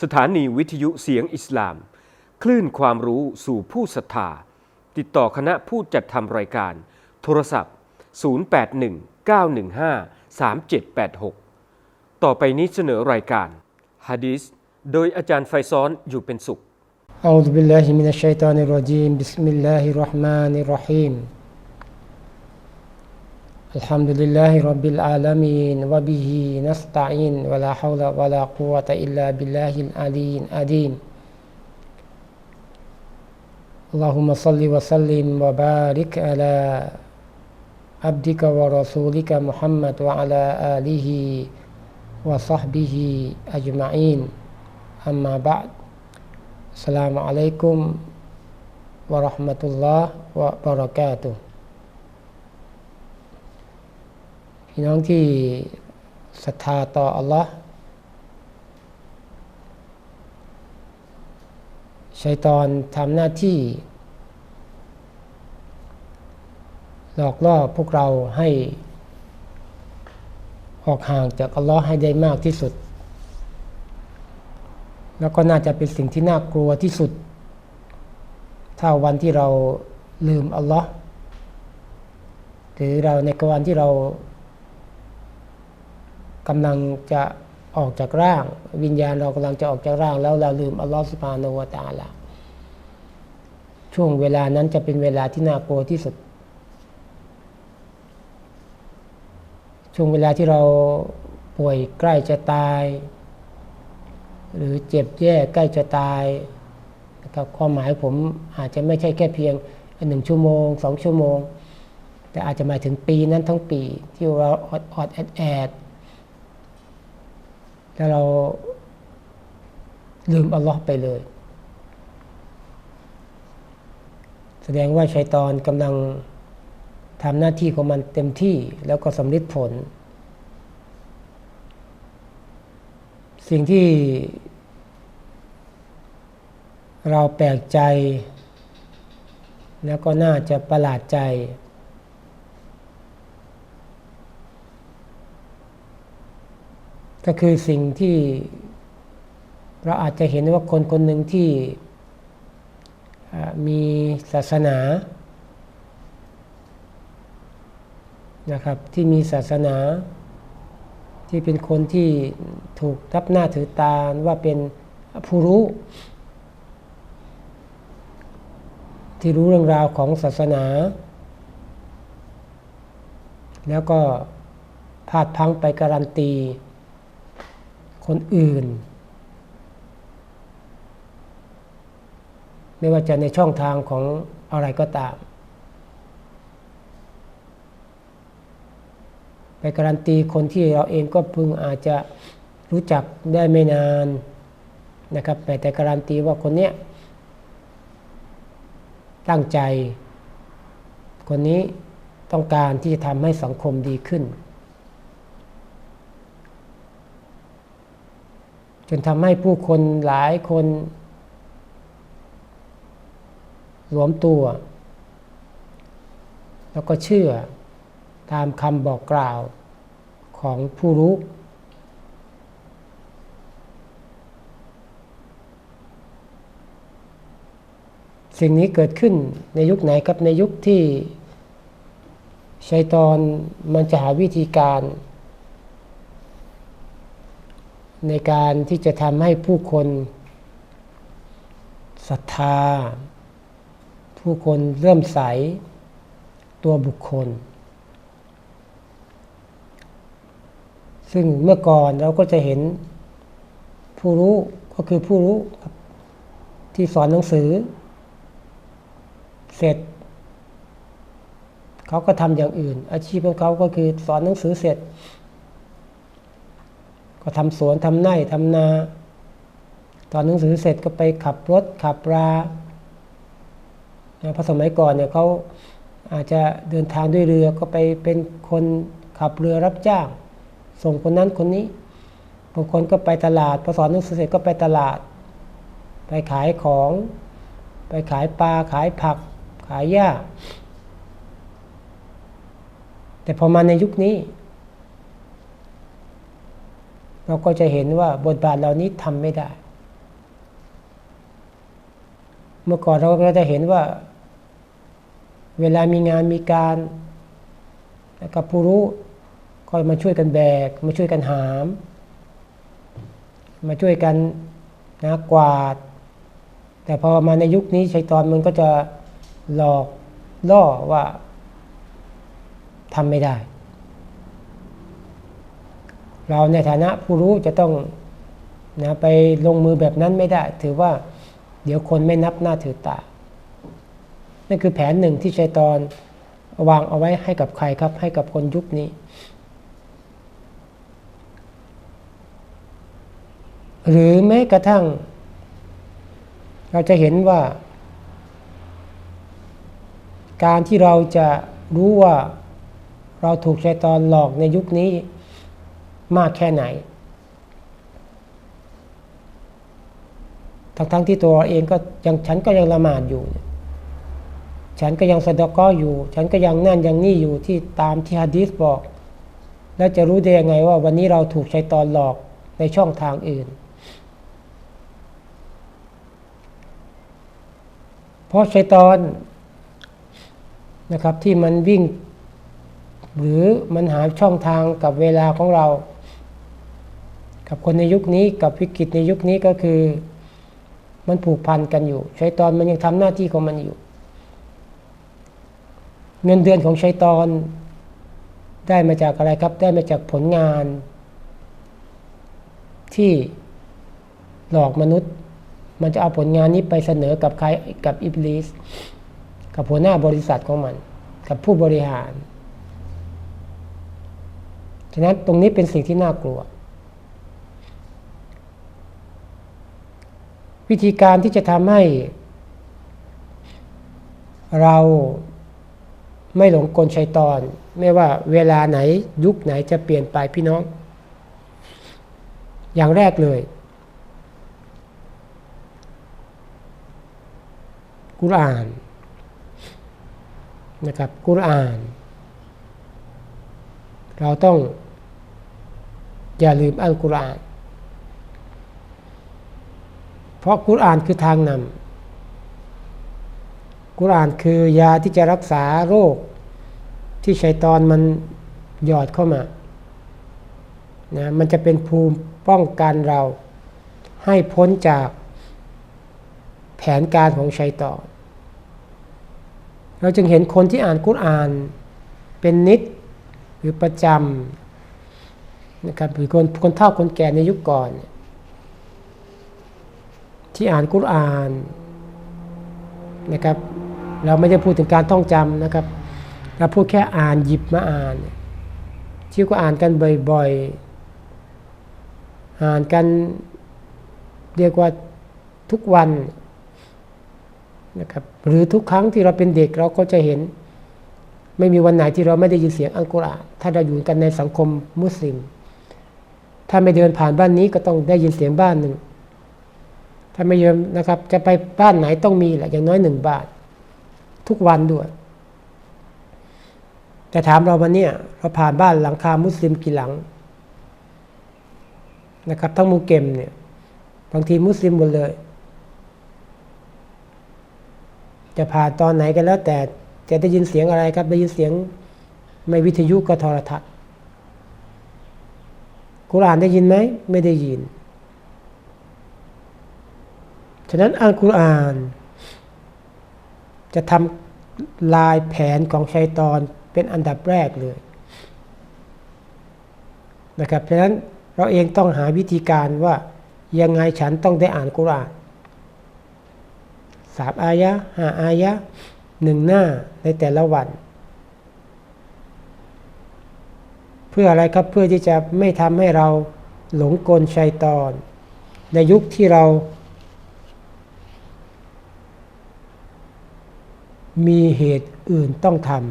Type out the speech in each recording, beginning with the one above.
สถานีวิทยุเสียงอิสลาม คลื่นความรู้สู่ผู้ศรัทธา ติดต่อคณะผู้จัดทำรายการ โทรศัพท์ 0819153786 ต่อไปนี้เสนอรายการฮะดีษโดยอาจารย์ไฟซ้อนอยู่เป็นสุข أعوذ بالله من الشيطان الرجيم بسم الله الرحمن الرحيم الحمد لله رب العالمين وبه نستعين ولا حول ولا قوة إلا بالله العلي العظيم اللهم صل وسلم وبارك على عبدك ورسولك محمد وعلى آله وصحبه أجمعين أما بعد السلام عليكم ورحمة الله وبركاته พี่น้องที่ศรัทธาต่ออัลลอฮ์ชัยตอนทำหน้าที่ หลอกล่อพวกเราให้ ออกห่างจากอัลลอฮ์ให้ได้มากที่สุด แล้วก็น่าจะเป็นสิ่งที่น่ากลัวที่สุด ถ้าวันที่เราลืมอัลลอฮ์หรือเราในกวันที่เรา กำลังจะออกจากร่าง วิญญาณเรากำลังจะออกจากร่าง แล้วเราลืมอัลลอฮ์สุบานาละตาละช่วงเวลานั้นจะเป็นเวลาที่น่ากลัวที่สุด ช่วงเวลาที่เราป่วยใกล้จะตาย หรือเจ็บแย่ใกล้จะตายนะครับความหมายผมอาจจะไม่ใช่แค่เพียงหนึ่งชั่วโมงสองชั่วโมง แต่อาจจะหมายถึงปีนั้นทั้งปีที่เราอดอดแอดแอด แล้วเราลืมอัลลอฮ์ไปเลย แสดงว่าชัยตอนกำลังทำหน้าที่ของมันเต็มที่แล้วก็สำเร็จผล สิ่งที่เราแปลกใจ แล้วก็น่าจะประหลาดใจ ก็คือสิ่งที่เราอาจจะเห็นว่าคนคนหนึ่งที่มีศาสนานะครับที่มีศาสนา ที่เป็นคนที่ถูกทับหน้าถือตาว่าเป็นผู้รู้ ที่รู้เรื่องราวของศาสนา แล้วก็พาดพังไปการันตี คนอื่น ไม่ว่าจะในช่องทางของอะไรก็ตาม ไปการันตีคนที่เราเองก็เพิ่งอาจจะรู้จักได้ไม่นานนะครับแต่แต่การันตีว่าคนเนี้ยตั้งใจ คนนี้ต้องการที่จะทำให้สังคมดีขึ้น จนทำให้ผู้คนหลายคนรวมตัว แล้วก็เชื่อตามคำบอกกล่าวของผู้รู้ สิ่งนี้เกิดขึ้นในยุคไหนครับในยุคที่ชัยตอนมันจะหาวิธีการ ในการที่จะทำให้ผู้คนศรัทธา ผู้คนเริ่มใสตัวบุคคล ซึ่งเมื่อก่อนเราก็จะเห็นผู้รู้ก็คือผู้รู้ที่สอนหนังสือ เสร็จ เขาก็ทำอย่างอื่น อาชีพของเขาก็คือสอนหนังสือเสร็จ ก็ทำสวนทำไร่ทำนา ตอนหนังสือเสร็จก็ไปขับรถขับราเพราะสมัยก่อนเนี่ยเขาอาจจะเดินทางด้วยเรือก็ไปเป็นคนขับเรือรับจ้าง ส่งคนนั้นคนนี้บางคนก็ไปตลาดพอสอนหนังสือเสร็จก็ไปตลาด ไปขายของ ไปขายปลาขายผัก ขายหญ้า แต่พอมาในยุคนี้ เราก็จะเห็นว่าบทบาทเหล่านี้ทำไม่ได้ เมื่อก่อนเราก็จะเห็นว่า เวลามีงานมีการกับผู้รู้ก็มาช่วยกันแบก มาช่วยกันหาม มาช่วยกันนะกวาด แต่พอมาในยุคนี้ชัยตอนมันก็จะหลอกล่อว่าทำไม่ได้ เราในฐานะผู้รู้จะต้องนะไปลงมือแบบนั้นไม่ได้ ถือว่าเดี๋ยวคนไม่นับหน้าถือตา นั่นคือแผนหนึ่งที่ชัยตอนวางเอาไว้ให้กับใครครับ ให้กับคนยุคนี้ หรือแม้กระทั่ง เราจะเห็นว่า การที่เราจะรู้ว่าเราถูกชัยตอนหลอกในยุคนี้ มากแค่ไหน ทั้งๆทที่ตัวเราเองก็ยังฉันก็ยังละหมาดอยู่ ฉันก็ยังสะดอกก็อยู่ ฉันก็ยังนั่นยังนี่อยู่ที่ตามที่ฮะดีษบอก แล้วจะรู้ได้ยังไงว่าวันนี้เราถูกชัยตอนหลอกในช่องทางอื่น เพราะชัยตอนนะครับที่มันวิ่ง หรือมันหาช่องทางกับเวลาของเรา กับคนในยุคนี้กับวิกฤตในยุคนี้ก็คือ มันผูกพันกันอยู่ชัยตอนมันยังทำหน้าที่ของมันอยู่ เงินเดือนของชัยตอนได้มาจากอะไรครับ ได้มาจากผลงาน ที่หลอกมนุษย์ มันจะเอาผลงานนี้ไปเสนอกับใครกับอิบลิสกับหัวหน้าบริษัทของมัน กับผู้บริหาร ฉะนั้นตรงนี้เป็นสิ่งที่น่ากลัว วิธีการที่จะทำให้ เราไม่หลงกลชัยตอน ไม่ว่าเวลาไหนยุคไหนจะเปลี่ยนไปพี่น้อง อย่างแรกเลย กุรอานนะครับกุรอาน เราต้องอย่าลืมอัลกุรอาน เพ ราะกุรอานคือทางนำกุรอานคือยาที่จะรักษาโรค ที่ชัยตอนมันหยอดเข้ามานะมันจะเป็นภูมิป้องกันเรา ให้พ้นจากแผนการของชัยตอน เราจึงเห็นคนที่อ่านกุรอานเป็นนิดหรือประจำนะครับหรือคนคนเฒ่าคนแก่ในยุคก่อน ที่อ่านกุรอานนะครับ เราไม่ได้พูดถึงการท่องจำนะครับ เราพูดแค่อ่านหยิบมาอ่าน ที่ก็อ่านกันบ่อยๆ อ่านกันเรียกว่าทุกวันนะครับหรือทุกครั้งที่เราเป็นเด็กเราก็จะเห็น ไม่มีวันไหนที่เราไม่ได้ยินเสียงอัลกุรอานถ้าเราอยู่กันในสังคมมุสลิม ถ้าไม่เดินผ่านบ้านนี้ก็ต้องได้ยินเสียงบ้านหนึ่ง ถ้าไม่เยิมนะครับ จะไปบ้านไหนต้องมีแหละอย่างน้อยหนึ่งบานทุกวันด้วย แต่ถามเราวันนี้เราผ่านบ้านหลังคามุสลิมกี่หลังนะครับ ทั้งมูเกมเนี่ย บางทีมุสลิมหมดเลย จะผ่านตอนไหนกันแล้ว แต่จะได้ยินเสียงอะไรครับ ได้ยินเสียงไม่วิทยุก็โทรทัศน์กุรานได้ยินไหม ไม่ได้ยิน ฉะนั้นอัลกุรอาน จะทำลายแผนของชัยตอนเป็นอันดับแรกเลยนะครับฉะนั้นเราเองต้องหาวิธีการว่ายังไงฉันต้องได้อ่านกุรอานสามอายะห้าอายะหนึ่งหน้าในแต่ละวัน เพื่ออะไรครับเพื่อที่จะไม่ทำให้เราหลงกลชัยตอน ในยุคที่เรา มีเหตุอื่นต้องทำ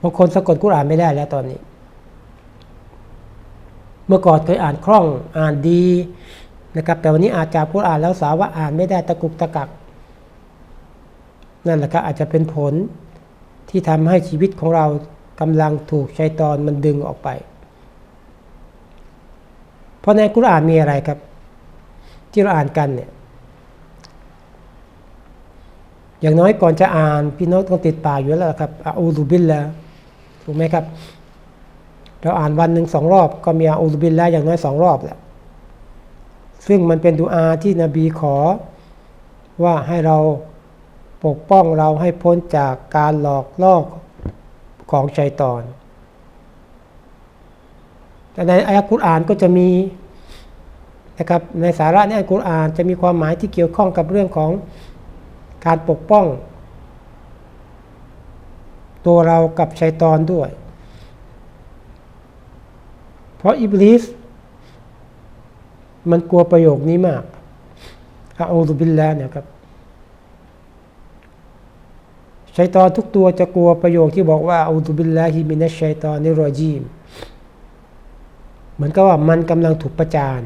บางคนสะกดกุรอานไม่ได้แล้วตอนนี้ เมื่อก่อนเคยอ่านคล่องอ่านดีนะครับ แต่วันนี้อาจจะกุรอ่านแล้วสาวว่าอ่านไม่ได้ตะกุกตะกัก นั่นแหละครับอาจจะเป็นผลที่ทำให้ชีวิตของเรากำลังถูกชัยตอนมันดึงออกไป เพราะในกุรอานมีอะไรครับ ที่เราอ่านกันเนี่ย อย่างน้อยก่อนจะอ่าน พี่น้องต้องติดปากอยู่แล้วครับอาอูซุบิลละถูกไหมครับ เราอ่านวันหนึ่งสองรอบ ก็มีอาอูซุบิลละอย่างน้อยสองรอบแหละซึ่งมันเป็นดุอาที่นบีขอว่าให้เราปกป้องเราให้พ้นจากการหลอกล่อของชัยตอน แต่ในอายะกุรอานก็จะมีนะครับในสาระในอัลกุรอานจะมีความหมายที่เกี่ยวข้องกับเรื่องของ การปกป้อง ตัวเรากับชัยตอนด้วย เพราะอิบลิสมันกลัวประโยคนี้มากอาอูซุบิลลาเนี่ยครับชัยตอนทุกตัวจะกลัวประโยคที่บอกว่าอาอูซุบิลลาฮิมินัชัยตอนนิรจีม เหมือนกับว่ามันกำลังถูกประจาน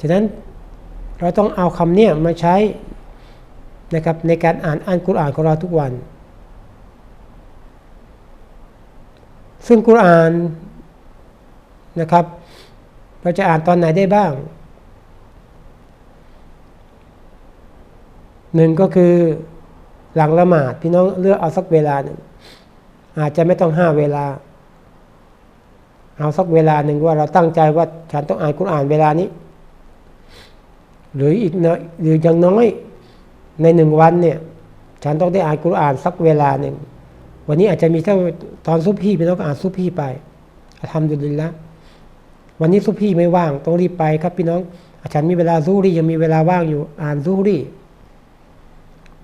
ฉะนั้น เราต้องเอาคำเนี้ยมาใช้นะครับในการอ่านอ่านกุรอานของเราทุกวัน ซึ่งกุรอานนะครับ เราจะอ่านตอนไหนได้บ้างหนึ่งก็คือหลังละหมาดพี่น้องเลือกเอาสักเวลาหนึ่งอาจจะไม่ต้องห้าเวลา เอาสักเวลาหนึ่งว่าเราตั้งใจว่าฉันต้องอ่านกุรอานเวลานี้ หรืออีกน้อยหรืออย่างน้อยในหนึ่งวันเนี่ย ฉันต้องได้อ่านกุรอานสักเวลาหนึ่ง วันนี้อาจจะมีแค่ตอนซุปพี่พี่น้องก็อ่านซุปพี่ไปทำดุลินละวันนี้ซุปพี่ไม่ว่างต้องรีบไปครับพี่น้องฉันมีเวลาซูรียังมีเวลาว่างอยู่อ่านซูรี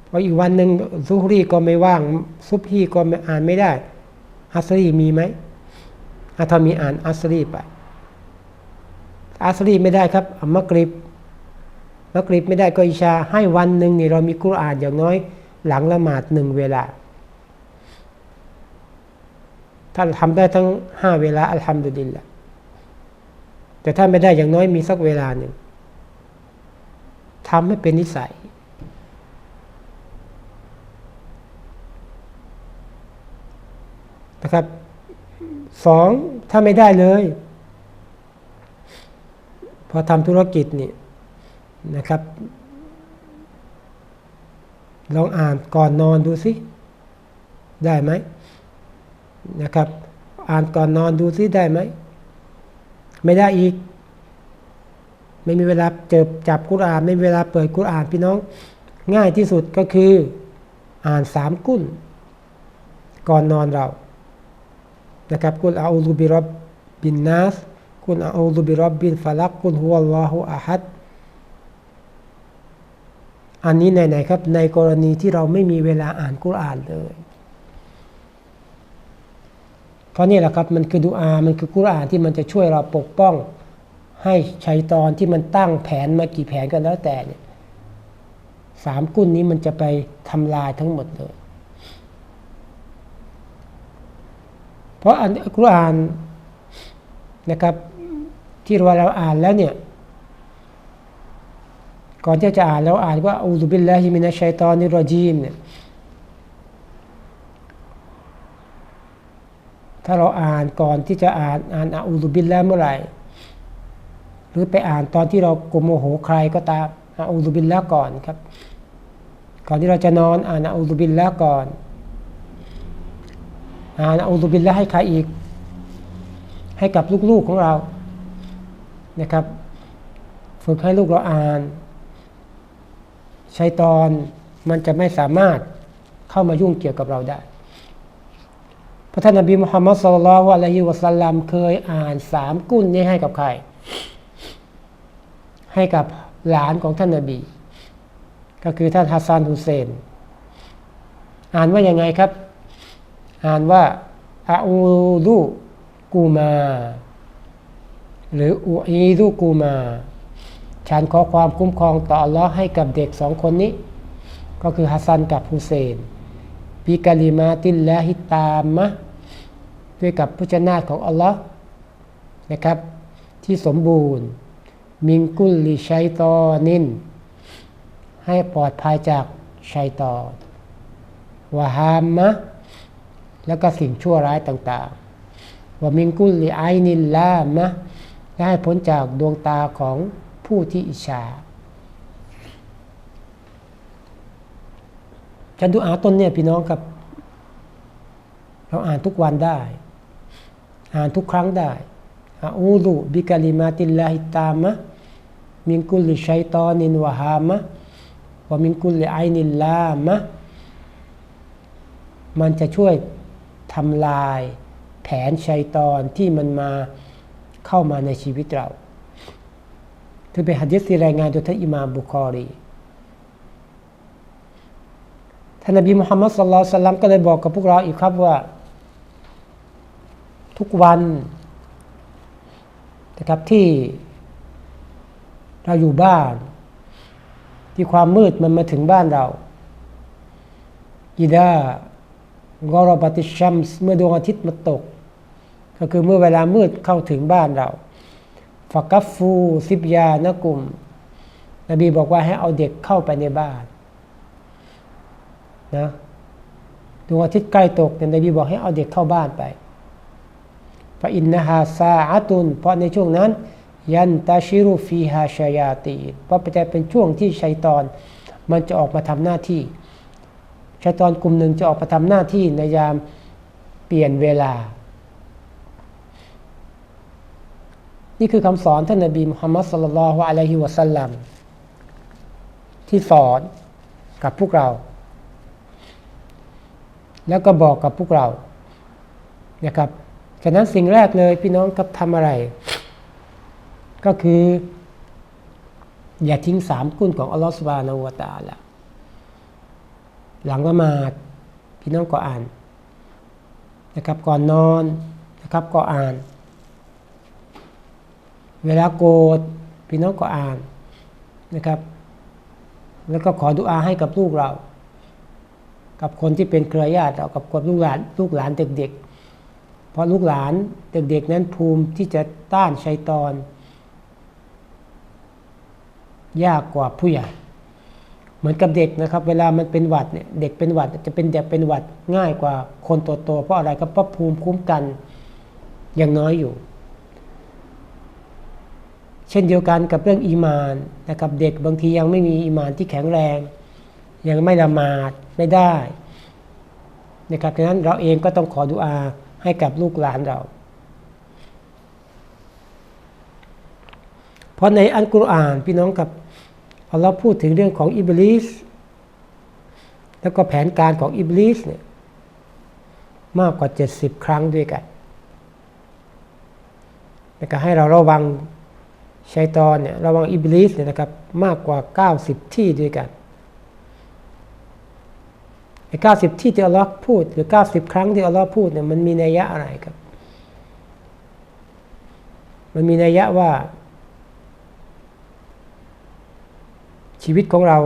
เพราะอีกวันหนึ่งซูรีก็ไม่ว่าง ซุปพี่ก็อ่านไม่ได้ฮัสรีมีไหมอาถ้ามีอ่านอัสรีไปอัสรีไม่ได้ครับอัมมะกริบ มะกริบไม่ได้ก็อิชาให้วันหนึ่งนี่เรามีกุรอานอย่างน้อย หลังละหมาดหนึ่งเวลา ถ้าทำได้ทั้งห้าเวลาอัลฮัมดุลิลละแต่ถ้าไม่ได้อย่างน้อยมีสักเวลาหนึ่งทำให้เป็นนิสัย นะครับสองถ้าไม่ได้เลย พอทำธุรกิจนี่ นะครับ ลองอ่านก่อนนอนดูสิ ได้ไหมนะครับ อ่านก่อนนอนดูสิได้ไหม ไม่ได้อีก ไม่มีเวลาเจอจับกุรอาน ไม่มีเวลาเปิดกุรอานพี่น้อง ง่ายที่สุดก็คืออ่านสามกุ้นก่อนนอนเรานะครับกุลอาอูซุบิรับบินนัสกุลอาอูซุบิรับบินฟาลักกุลฮุวัลลอฮุอะฮัด อันนี้ไหนๆครับ ในกรณีที่เราไม่มีเวลาอ่านกุรอานเลย เพราะนี่แหละครับมันคือดูอา มันคือกุรอานที่มันจะช่วยเราปกป้อง ให้ชัยตอนที่มันตั้งแผนมากี่แผนก็แล้วแต่เนี่ยสามกุลนี้มันจะไปทำลายทั้งหมดเลย เพราะอันกุรอานนะครับ ที่เราเราอ่านแล้วเนี่ย ก่อนที่จะอ่านเราอ่านว่าอูซุบิลลาฮิมินัชชัยตอนนิรจีมเนี่ยถ้าเราอ่านก่อนที่จะอ่านอ่านอูซุบิลลาเมื่อไหร่ หรือไปอ่านตอนที่เราโกโมโหใครก็ตามอูซุบิลลาก่อนครับ ก่อนที่เราจะนอนอ่านอูซุบิลลาก่อน อ่านอูซุบิลละให้ใครอีก ให้กับลูกๆของเรานะครับ ฝึกให้ลูกเราอ่าน ชัยตอนมันจะไม่สามารถเข้ามายุ่งเกี่ยวกับเราได้ พระท่านนบีมุฮัมมัดสุลลัลวะลัยฮิวะสัลลัมเคยอ่านสามกุลนี้ให้กับใคร ให้กับหลานของท่านนบี ก็คือท่านฮัสซันฮุเซน อ่านว่ายังไงครับ อ่านว่าอาอูดูกูมา หรืออูอีดูกูมา ฉันขอความคุ้มครองต่ออัลลอฮ์ให้กับเด็กสองคนนี้ ก็คือฮัสซันกับฮุเซนปีกาลิมาตินและฮิตามมะด้วยกับพุชนาของอัลลอฮ์นะครับ ที่สมบูรณ์ มิงกุลลิชัยตอนิน ให้ปลอดภัยจากชัยตอนวะฮามมะแล้วก็สิ่งชั่วร้ายต่างๆว่ามิงกุลลิไอนิลลามะและให้พ้นจากดวงตาของ ผู้ที่อิจฉาฉันดูอาต้นเนี่ยพี่น้องครับ เราอ่านทุกวันได้ อ่านทุกครั้งได้อาอูดุบิกาลิมาติลลาฮิตามะมินกุลิชัยตอนินวะฮามะวะมินกุลิไอนิลลามะมันจะช่วยทำลายแผนชัยตอนที่มันมาเข้ามาในชีวิตเรา ถือเป็นหะดีษที่รายงานโดยท่านอิมามบุคอรีท่านนบีมุฮัมมัดสุลลัลสลัมก็เลยบอกกับพวกเราอีกครับว่า ทุกวันนะครับที่เราอยู่บ้าน ที่ความมืดมันมาถึงบ้านเราอิดากรบติชัมเมื่อดวงอาทิตย์มาตก ก็คือเมื่อเวลามืดเข้าถึงบ้านเรา ฟักัฟฟูซิบยานะกลุ่ม นบีบอกว่าให้เอาเด็กเข้าไปในบ้านนะดวงอาทิตย์ใกล้ตกเนี่ยนบีบอกให้เอาเด็กเข้าบ้านไปฟาอินนฮาซาอะตุน เพราะในช่วงนั้น ยันตาชิรุฟีฮาชายาตีเพราะจะเป็นช่วงที่ชัยตอน มันจะออกมาทำหน้าที่ชัยตอนกลุ่มหนึ่งจะออกมาทำหน้าที่ในยามเปลี่ยนเวลา นี่คือคำสอนท่านนบีมุฮัมมัดสุลลัลอฮุอะลัยฮิวะสัลลัมที่สอนกับพวกเรา แล้วก็บอกกับพวกเรานะครับฉะนั้นสิ่งแรกเลยพี่น้องกับทำอะไร ก็คือ อย่าทิ้งสามกุณของอัลลอฮฺสุบานาอูวตะอาละหลังละหมาดพี่น้องก็อ่านนะครับก่อนนอนนะครับก็อ่าน เวลาโกรธพี่น้องก็อ่านนะครับ แล้วก็ขอดุอาให้กับลูกเรา กับคนที่เป็นเครือญาติเรากับคนลูกหลานลูกหลานเด็กๆ เพราะลูกหลานเด็กๆ นั้นภูมิที่จะต้านชัยตอน ยากกว่าผู้ใหญ่ เหมือนกับเด็กนะครับ เวลามันเป็นหวัดเนี่ยเด็กเป็นหวัดจะเป็นเด็กเป็นหวัดง่ายกว่าคนโตๆเพราะอะไรก็เพราะภูมิคุ้มกันยังน้อยอยู่ เช่นเดียวกันกับเรื่องอีมานนะครับเด็กบางทียังไม่มีอีมานที่แข็งแรง ยังไม่ละหมาดไม่ได้นะครับดังนั้นเราเองก็ต้องขอดุอาให้กับลูกหลานเรา เพราะในอัลกุรอานพี่น้องกับอัลลอฮ์พูดถึงเรื่องของอิบลิสแล้วก็แผนการของอิบลิสเนี่ยมากกว่า 70 ครั้งด้วยกันแล้วก็ให้เราระวัง ชัยตอนเนี่ยระวังอิบลิสเนี่ยนะครับมากกว่า 90 ที่ด้วยกันไอ้90 ที่ที่อัลลอฮ์พูด หรือ 90 ครั้งที่อัลลอฮ์พูดเนี่ยมันมีนัยยะอะไรครับ มันมีนัยยะว่า ชีวิตของเรา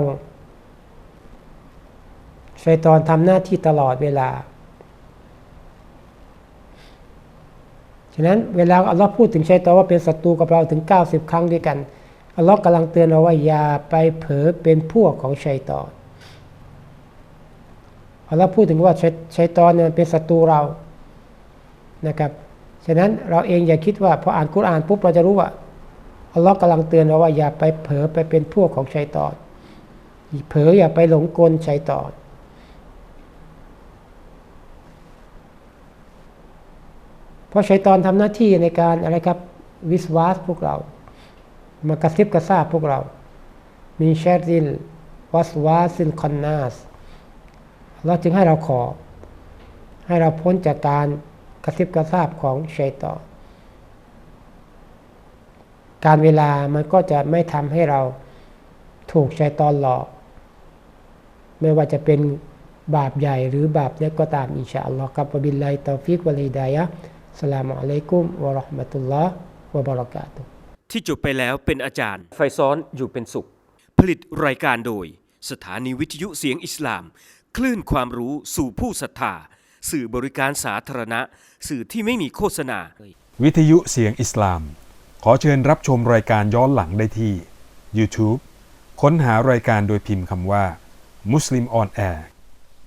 ชัยตอนทำหน้าที่ตลอดเวลา ฉะนั้นเวลาอัลลอฮ์พูดถึงชัยตอนว่าเป็นศัตรูกับเราถึง 90 ครั้งด้วยกัน อัลลอฮ์กำลังเตือนเราว่าอย่าไปเผลอเป็นพวกของชัยตอนอัลลอฮ์พูดถึงว่าชัยชยตอนเนี่ยเป็นศัตรูเรานะครับฉะนั้นเราเองอย่าคิดว่าพออ่านกุรอานปุ๊บเราจะรู้ว่าอัลลอฮ์กำลังเตือนเราว่าอย่าไปเผลอไปเป็นพวกของชัยตอนเผลออย่าไปหลงกลชัยตอน เพราะชัยตอนทำหน้าที่ในการอะไรครับวิสวาสพวกเรา มากระซิบกระซาบพวกเรา มีแชริลวัสวาสินคอนนาสเราจึงให้เราขอ ให้เราพ้นจากการกระซิบกระซาบของชัยตอนการเวลามันก็จะไม่ทำให้เราถูกชัยตอนหลอก ไม่ว่าจะเป็นบาปใหญ่หรือบาปเล็กก็ตามอิชาอัลลอฮ์กับบิลลตอฟิกวะลิดายะ สลามุอะลัยกุมวะเราะห์มะตุลลอฮ์วะบะเราะกาตุฮ์ที่จบไปแล้วเป็นอาจารย์ ไฟซ้อนอยู่เป็นสุข ผลิตรายการโดย สถานีวิทยุเสียงอิสลาม คลื่นความรู้สู่ผู้ศรัทธา สื่อบริการสาธารณะ สื่อที่ไม่มีโฆษณา วิทยุเสียงอิสลาม ขอเชิญรับชมรายการย้อนหลังได้ที่ YouTube ค้นหารายการโดยพิมพ์คำว่า Muslim on Air